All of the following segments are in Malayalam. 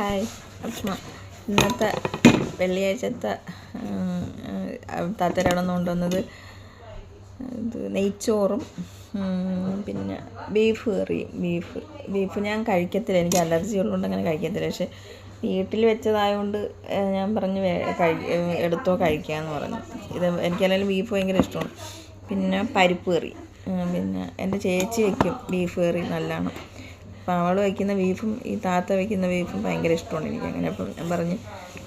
ഹായ്. അച്ഛമ്മ ഇന്നത്തെ വെള്ളിയാഴ്ചത്തെ താത്തരാണെന്ന് കൊണ്ടുവന്നത്. ഇത് നെയ്ച്ചോറും പിന്നെ ബീഫ് കറി ബീഫ്. ബീഫ് ഞാൻ കഴിക്കത്തില്ല. എനിക്ക് അലർജി ഉള്ളതുകൊണ്ട് അങ്ങനെ കഴിക്കത്തില്ല. പക്ഷേ വീട്ടിൽ വെച്ചതായതുകൊണ്ട് ഞാൻ പറഞ്ഞ് എടുത്തോ കഴിക്കാമെന്ന് പറഞ്ഞു. ഇത് എനിക്കല്ലെങ്കിലും ബീഫ് ഭയങ്കര ഇഷ്ടമാണ്. പിന്നെ പരിപ്പ് കറി. പിന്നെ എന്റെ ചേച്ചി വയ്ക്കും ബീഫ് കറി നല്ലതാണ് അപ്പോൾ അവൾ വയ്ക്കുന്ന ബീഫും ഈ താത്ത വയ്ക്കുന്ന ബീഫും ഭയങ്കര ഇഷ്ടമാണ് എനിക്ക്. അങ്ങനെ അപ്പം ഞാൻ പറഞ്ഞു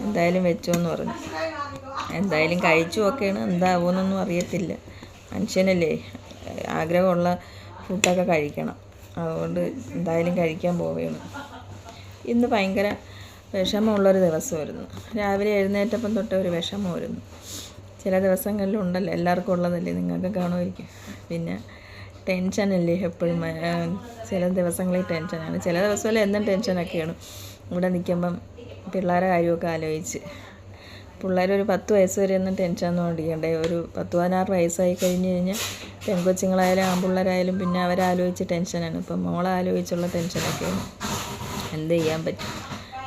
എന്തായാലും വെച്ചോ എന്ന് പറഞ്ഞു. എന്തായാലും കഴിച്ചു ഒക്കെയാണ് എന്താവുമെന്നൊന്നും അറിയത്തില്ല. മനുഷ്യനല്ലേ. ആഗ്രഹമുള്ള ഫുഡൊക്കെ കഴിക്കണം. അതുകൊണ്ട് എന്തായാലും കഴിക്കാൻ പോവുകയാണ് ഇന്ന് ഭയങ്കര വിഷമമുള്ളൊരു ദിവസമായിരുന്നു. രാവിലെ എഴുന്നേറ്റപ്പം തൊട്ട് ഒരു വിഷമമായിരുന്നു. ചില ദിവസങ്ങളിലുണ്ടല്ലോ എല്ലാവർക്കും ഉള്ളതല്ലേ നിങ്ങൾക്ക് കാണുമായിരിക്കും. പിന്നെ ടെൻഷനല്ലേ? എപ്പോഴും ചില ദിവസങ്ങളിൽ ടെൻഷനാണ്. ചില ദിവസങ്ങളിൽ എന്നും ടെൻഷനൊക്കെയാണ്. ഇവിടെ നിൽക്കുമ്പം പിള്ളേരെ കാര്യമൊക്കെ ആലോചിച്ച്. പിള്ളേർ ഒരു പത്ത് വയസ്സ് വരെ ഒന്നും ടെൻഷനൊന്നും ഓടിക്കണ്ടേ ഒരു പത്ത് പതിനാറ് വയസ്സായി കഴിഞ്ഞ് കഴിഞ്ഞാൽ പെൺകൊച്ചുങ്ങളായാലും ആൺപിള്ളേരായാലും പിന്നെ അവരാലോചിച്ച് ടെൻഷനാണ്. ഇപ്പം മോളെ ആലോചിച്ചുള്ള ടെൻഷനൊക്കെയാണ്. എന്ത് ചെയ്യാൻ പറ്റും?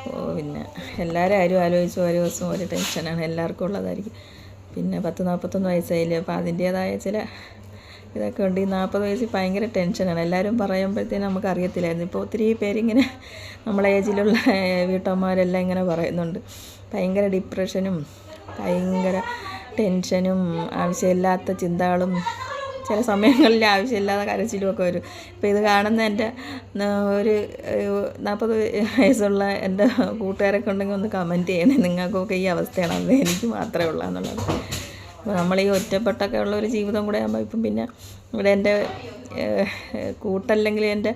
ഓ പിന്നെ എല്ലാവരും ആരും ആലോചിച്ച് ഓരോ ദിവസം ഓരോ ടെൻഷനാണ്. എല്ലാവർക്കും ഉള്ളതായിരിക്കും. പിന്നെ പത്ത് നാൽപ്പത്തൊന്ന് വയസ്സായില്ലേ? അപ്പോൾ അതിന്റേതായ ചില ഇതൊക്കെ ഉണ്ട്. ഈ നാൽപ്പത് വയസ്സിൽ ഭയങ്കര ടെൻഷനാണ്. എല്ലാവരും പറയുമ്പോഴത്തേനും നമുക്ക് അറിയത്തില്ലായിരുന്നു ഇപ്പോൾ ഒത്തിരി പേരിങ്ങനെ നമ്മളെ ഏജിലുള്ള വീട്ടമ്മമാരെല്ലാം ഇങ്ങനെ പറയുന്നുണ്ട്. ഭയങ്കര ഡിപ്രഷനും ഭയങ്കര ടെൻഷനും ആവശ്യമില്ലാത്ത ചിന്തകളും ചില സമയങ്ങളിൽ ആവശ്യമില്ലാതെ കരച്ചിലുമൊക്കെ വരും. ഇപ്പോൾ ഇത് കാണുന്ന എന്റെ ഒരു നാൽപ്പത് വയസ്സുള്ള എന്റെ കൂട്ടുകാരൊക്കെ ഉണ്ടെങ്കിൽ ഒന്ന് കമന്റ് ചെയ്യണേ. നിങ്ങൾക്കൊക്കെ ഈ അവസ്ഥയാണ് അത് എനിക്ക് മാത്രമേ ഉള്ളൂ എന്നുള്ളത്. അപ്പോൾ നമ്മൾ ഈ ഒറ്റപ്പെട്ടൊക്കെ ഉള്ള ഒരു ജീവിതം കൂടെ ആകുമ്പോൾ ഇപ്പം പിന്നെ ഇവിടെ എന്റെ കൂട്ടല്ലെങ്കിൽ എന്റെ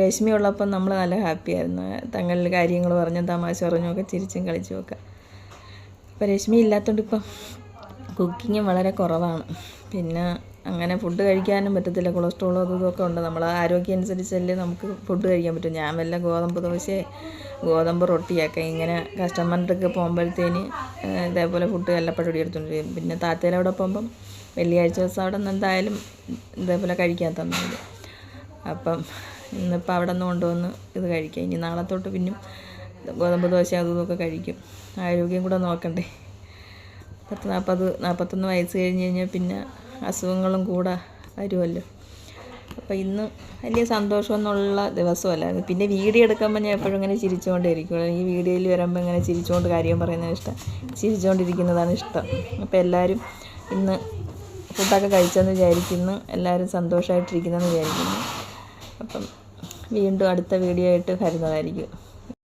രശ്മി ഉള്ളപ്പം നമ്മൾ നല്ല ഹാപ്പിയായിരുന്നു തങ്ങളിൽ കാര്യങ്ങൾ പറഞ്ഞും തമാശ പറഞ്ഞും ഒക്കെ ചിരിച്ചും കളിച്ചും ഒക്കെ. ഇപ്പോൾ രശ്മി ഇല്ലാത്തതുകൊണ്ട് ഇപ്പം കുക്കിങ്ങും വളരെ കുറവാണ്. പിന്നെ അങ്ങനെ ഫുഡ് കഴിക്കാനും പറ്റത്തില്ല. കൊളസ്ട്രോളും അതും ഇതൊക്കെ ഉണ്ട്. നമ്മൾ ആരോഗ്യം അനുസരിച്ചല്ലേ നമുക്ക് ഫുഡ് കഴിക്കാൻ പറ്റും. ഞാൻ വല്ല ഗോതമ്പ് ദോശയെ ഗോതമ്പ് റൊട്ടിയൊക്കെ ഇങ്ങനെ കസ്റ്റമറിന്റെ അടുക്ക് പോകുമ്പോഴത്തേന് ഇതേപോലെ ഫുഡ് വല്ലപ്പോഴും എടുത്തുകൊണ്ട് പിന്നെ താത്തേരെ അവിടെ പോകുമ്പം വെള്ളിയാഴ്ച ദിവസം അവിടെ നിന്ന് എന്തായാലും ഇതേപോലെ കഴിക്കാൻ തന്നത് അപ്പം ഇന്നിപ്പോൾ അവിടെ നിന്ന് കൊണ്ടുവന്ന് ഇത് കഴിക്കാം. ഇനി നാളെ തൊട്ട് പിന്നും ഗോതമ്പ് ദോശ അതും ഇതൊക്കെ കഴിക്കും. ആരോഗ്യം കൂടെ നോക്കണ്ടേ. പത്ത് നാൽപ്പത് നാൽപ്പത്തൊന്ന് വയസ്സ് കഴിഞ്ഞ് കഴിഞ്ഞാൽ പിന്നെ അസുഖങ്ങളും കൂടെ വരുമല്ലോ. അപ്പോൾ ഇന്ന് വലിയ സന്തോഷമൊന്നുള്ള ദിവസമല്ലായിരുന്നു പിന്നെ വീഡിയോ എടുക്കുമ്പോൾ ഞാൻ എപ്പോഴും ഇങ്ങനെ ചിരിച്ചുകൊണ്ടേയിരിക്കും. ഈ വീഡിയോയിൽ വരുമ്പോൾ ഇങ്ങനെ ചിരിച്ചുകൊണ്ട് കാര്യം പറയുന്നത് ഇഷ്ടം. ചിരിച്ചുകൊണ്ടിരിക്കുന്നതാണ് ഇഷ്ടം. അപ്പോൾ എല്ലാവരും ഇന്ന് ഫുഡൊക്കെ കഴിച്ചെന്ന് വിചാരിക്കുന്നു. എല്ലാവരും സന്തോഷമായിട്ടിരിക്കുന്നതെന്ന് വിചാരിക്കുന്നു. അപ്പം വീണ്ടും അടുത്ത വീഡിയോ ആയിട്ട് വരുന്നതായിരിക്കും.